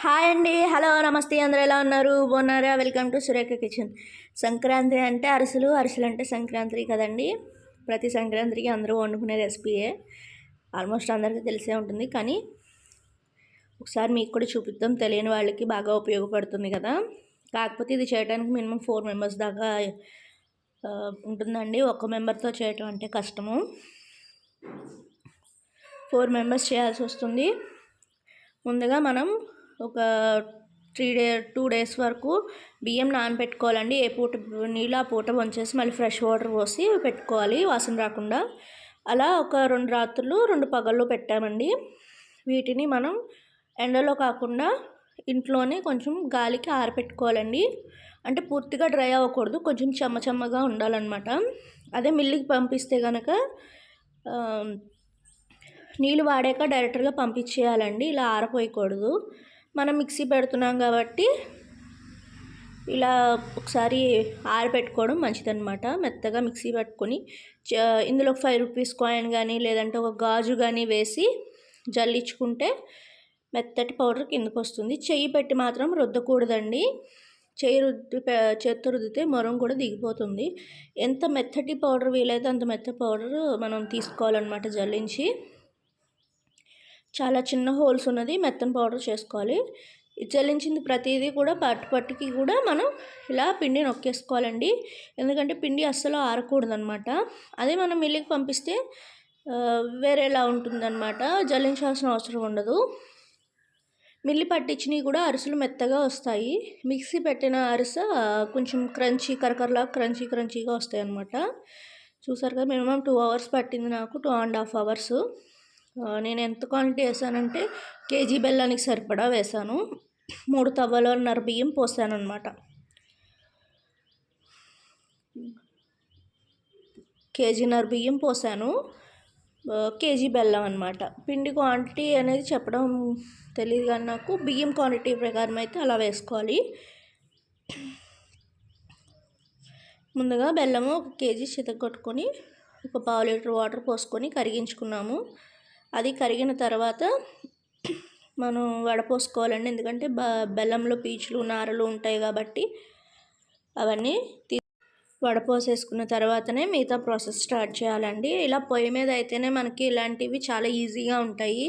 Hi అండి. Hello నమస్తే. అందరూ ఎలా ఉన్నారు? బాగున్నారా? Welcome to Surekha kitchen. Sankranti అంటే అరిసెలు. అరిసెలు అంటే సంక్రాంతి కదండి. ప్రతి సంక్రాంతికి అందరూ వండుకునే రెసిపీయే. ఆల్మోస్ట్ అందరికీ తెలిసే ఉంటుంది. కానీ ఒకసారి మీకు కూడా చూపిద్దాం. తెలియని వాళ్ళకి బాగా ఉపయోగపడుతుంది కదా. కాకపోతే ఇది చేయడానికి మినిమం ఫోర్ మెంబర్స్ దాకా ఉంటుందండి. ఒక మెంబర్తో చేయటం అంటే కష్టము. ఫోర్ మెంబర్స్ చేయాల్సి వస్తుంది. ముందుగా మనం ఒక త్రీ డే టూ డేస్ వరకు బియ్యం నానబెట్టుకోవాలండి. ఏ పూట నీళ్ళు ఆ పూట వంచేసి మళ్ళీ ఫ్రెష్ వాటర్ పోసి పెట్టుకోవాలి వాసన రాకుండా. అలా ఒక రెండు రాత్రులు రెండు పగళ్ళు పెట్టామండి. వీటిని మనం ఎండలో కాకుండా ఇంట్లోనే కొంచెం గాలికి ఆరబెట్టుకోవాలండి అంటే పూర్తిగా డ్రై అవ్వకూడదు కొంచెం చెమ్మ చెమ్మగా ఉండాలన్నమాట. అదే మిల్లుకి పంపిస్తే కనుక నీళ్ళు వాడాక డైరెక్ట్గా పంపించేయాలండి. ఇలా ఆరపోయకూడదు. మనం మిక్సీ పెడుతున్నాం కాబట్టి ఇలా ఒకసారి ఆరబెట్టుకోవడం మంచిదన్నమాట. మెత్తగా మిక్సీ పట్టుకొని చ- ఇందులో ఫైవ్ రూపీస్ కాయిన్ కానీ లేదంటే ఒక గాజు కానీ వేసి జల్లించుకుంటే మెత్తటి పౌడర్ కిందకు వస్తుంది. చెయ్యి పెట్టి మాత్రం రుద్దకూడదండి. చెయ్యి రుద్ది పె- చేత్తో రుద్దితే మొరం కూడా దిగిపోతుంది. ఎంత మెత్తటి పౌడర్ వీలైతే అంత మెత్త పౌడర్ మనం తీసుకోవాలన్నమాట జల్లించి. చాలా చిన్న హోల్స్ ఉన్నది మెత్తని పౌడర్ చేసుకోవాలి. ఈ జల్లించింది ప్రతిదీ కూడా పట్టు పట్టుకి కూడా మనం ఇలా పిండి నొక్కేసుకోవాలండి. ఎందుకంటే పిండి అస్సలు ఆరకూడదు అనమాట అదే మనం మిల్లికి పంపిస్తే వేరేలా ఉంటుందన్నమాట జల్లించాల్సిన అవసరం ఉండదు. మిల్లి పట్టించినవి కూడా అరిసెలు మెత్తగా వస్తాయి. మిక్సీ పెట్టిన అరుస కొంచెం క్రంచీ కరకరలా క్రంచీ క్రంచీగా వస్తాయి అనమాట చూసారు కదా మినిమం టూ అవర్స్ పట్టింది నాకు టూ అండ్ హాఫ్ అవర్స్. నేను ఎంత క్వాంటిటీ వేసానంటే కేజీ బెల్లానికి సరిపడా వేసాను. మూడు తవ్వలన్నర బియ్యం పోసాను అనమాట కేజీన్నర బియ్యం పోసాను. కేజీ బెల్లం అనమాట పిండి క్వాంటిటీ అనేది చెప్పడం తెలియదు కానీ నాకు బియ్యం క్వాంటిటీ ప్రకారం అయితే అలా వేసుకోవాలి. ముందుగా బెల్లము ఒక కేజీ చితగొట్టుకొని ఒక పావు లీటర్ వాటర్ పోసుకొని కరిగించుకున్నాము. అది కరిగిన తర్వాత మనం వడపోసుకోవాలండి. ఎందుకంటే బ బెల్లంలో పీచులు నారలు ఉంటాయి కాబట్టి అవన్నీ తీ వడపోసేసుకున్న తర్వాతనే మిగతా ప్రాసెస్ స్టార్ట్ చేయాలండి. ఇలా పొయ్యి మీద అయితేనే మనకి ఇలాంటివి చాలా ఈజీగా ఉంటాయి.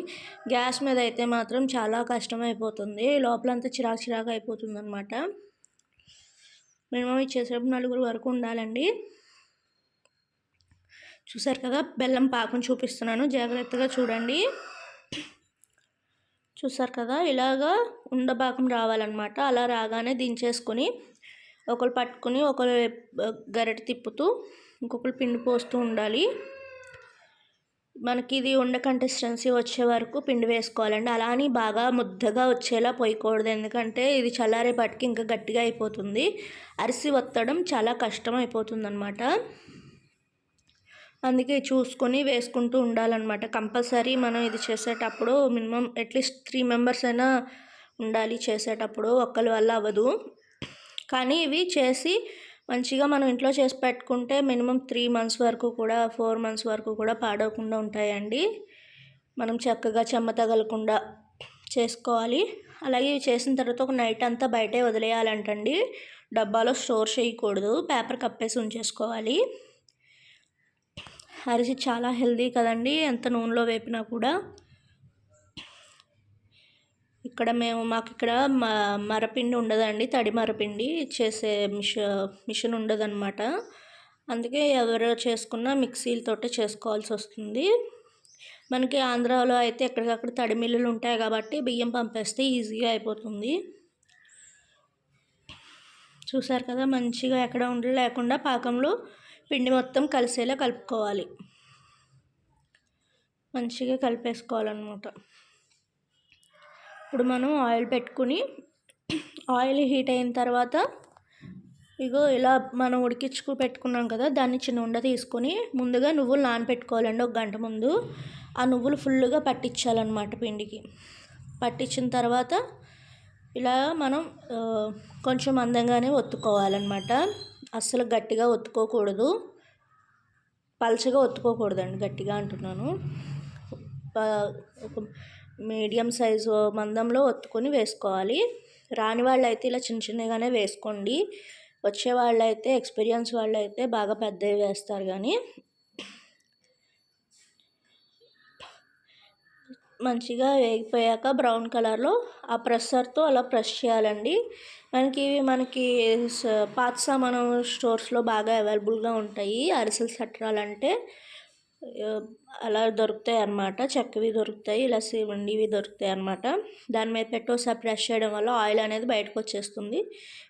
గ్యాస్ మీద అయితే మాత్రం చాలా కష్టమైపోతుంది. లోపలంతా చిరాకు చిరాకు అయిపోతుంది అనమాట మినిమం ఇచ్చేసేపు నలుగురు వరకు ఉండాలండి. చూసారు కదా? బెల్లం పాకం చూపిస్తున్నాను. జాగ్రత్తగా చూడండి. చూసారు కదా? ఇలాగా ఉండపాకం రావాలన్నమాట. అలా రాగానే దించేసుకొని ఒకరు పట్టుకొని ఒకరు గరిటె తిప్పుతూ ఇంకొకరు పిండి పోస్తూ ఉండాలి. మనకి ఇది ఉండ కన్సిస్టెన్సీ వచ్చే వరకు పిండి వేసుకోవాలండి. అలా అని బాగా ముద్దగా వచ్చేలా పోయకూడదు. ఎందుకంటే ఇది చల్లారేపాటికి ఇంకా గట్టిగా అయిపోతుంది. అరిసి వత్తడం చాలా కష్టం అయిపోతుంది అన్నమాట అందుకే చూసుకొని వేసుకుంటూ ఉండాలన్నమాట. కంపల్సరీ మనం ఇది చేసేటప్పుడు మినిమం అట్లీస్ట్ త్రీ మెంబర్స్ అయినా ఉండాలి చేసేటప్పుడు. ఒక్కరి వల్ల అవ్వదు. కానీ ఇవి చేసి మంచిగా మనం ఇంట్లో చేసి పెట్టుకుంటే మినిమం త్రీ మంత్స్ వరకు కూడా ఫోర్ మంత్స్ వరకు కూడా పాడవకుండా ఉంటాయండి. మనం చక్కగా చెమ్మ తగలకుండా చేసుకోవాలి. అలాగే ఇవి చేసిన తర్వాత ఒక నైట్ అంతా బయటే వదిలేయాలంటండి. డబ్బాలో స్టోర్ చేయకూడదు. పేపర్ కప్పేసి ఉంచేసుకోవాలి. అరిసి చాలా హెల్దీ కదండి ఎంత నూనెలో వేపినా కూడా. ఇక్కడ మేము మాకు ఇక్కడ మ మరపిండి ఉండదండి తడి మరపిండి చేసే మిష మిషన్ ఉండదన్నమాట. అందుకే ఎవరు చేసుకున్నా మిక్సీలతోటే చేసుకోవాల్సి వస్తుంది. మనకి ఆంధ్రాలో అయితే ఎక్కడికక్కడ తడి మిల్లులు ఉంటాయి కాబట్టి బియ్యం పంపేస్తే ఈజీగా అయిపోతుంది. చూసారు కదా మంచిగా ఎక్కడ ఉండలేకుండా పాకంలో పిండి మొత్తం కలిసేలా కలుపుకోవాలి. మంచిగా కలిపేసుకోవాలన్నమాట. ఇప్పుడు మనం ఆయిల్ పెట్టుకుని ఆయిల్ హీట్ అయిన తర్వాత ఇగో ఇలా మనం ఉడికించుకు పెట్టుకున్నాం కదా దాన్ని చిన్న ఉండ తీసుకొని ముందుగా నువ్వులు నానబెట్టుకోవాలండి ఒక గంట ముందు. ఆ నువ్వులు ఫుల్గా పట్టించాలన్నమాట పిండికి. పట్టించిన తర్వాత ఇలా మనం కొంచెం అందంగానే ఒత్తుకోవాలన్నమాట. అస్సలు గట్టిగా ఒత్తుకోకూడదు. పల్చగా ఒత్తుకోకూడదండి గట్టిగా అంటున్నాను. ఒక మీడియం సైజు మందంలో ఒత్తుకొని వేసుకోవాలి. రాని వాళ్ళు అయితే ఇలా చిన్న చిన్నగానే వేసుకోండి. వచ్చే వాళ్ళు అయితే ఎక్స్పీరియన్స్ వాళ్ళు అయితే బాగా పెద్దవి వేస్తారు కానీ మంచిగా వేగిపోయాక బ్రౌన్ కలర్లో ఆ ప్రెషర్తో అలా ప్రెస్ చేయాలండి. మనకి ఇవి మనకి పాత సామాను స్టోర్స్లో బాగా అవైలబుల్గా ఉంటాయి. అరిసెలు సట్రాలంటే అలా దొరుకుతాయి అన్నమాట. చెక్కవి దొరుకుతాయి ఇలా సివండివి దొరుకుతాయి అన్నమాట. దాని మీద పెట్టి ఒకసారి ప్రెస్ చేయడం వల్ల ఆయిల్ అనేది బయటకు వచ్చేస్తుంది.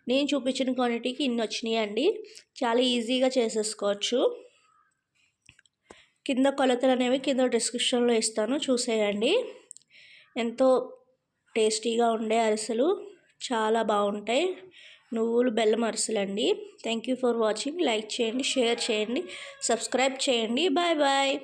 నేను చూపించిన క్వాంటిటీకి ఇన్ని వచ్చినాయి అండి చాలా ఈజీగా చేసేసుకోవచ్చు. కింద కొలతలు అనేవి కింద డిస్క్రిప్షన్లో ఇస్తాను. చూసేయండి. ఎంతో టేస్టీగా ఉండే అరిసెలు చాలా బాగుంటాయి. నువ్వులు బెల్లం అరిసెలు అండి thank you for watching like చేయండి షేర్ చేయండి సబ్స్క్రైబ్ చేయండి. Bye bye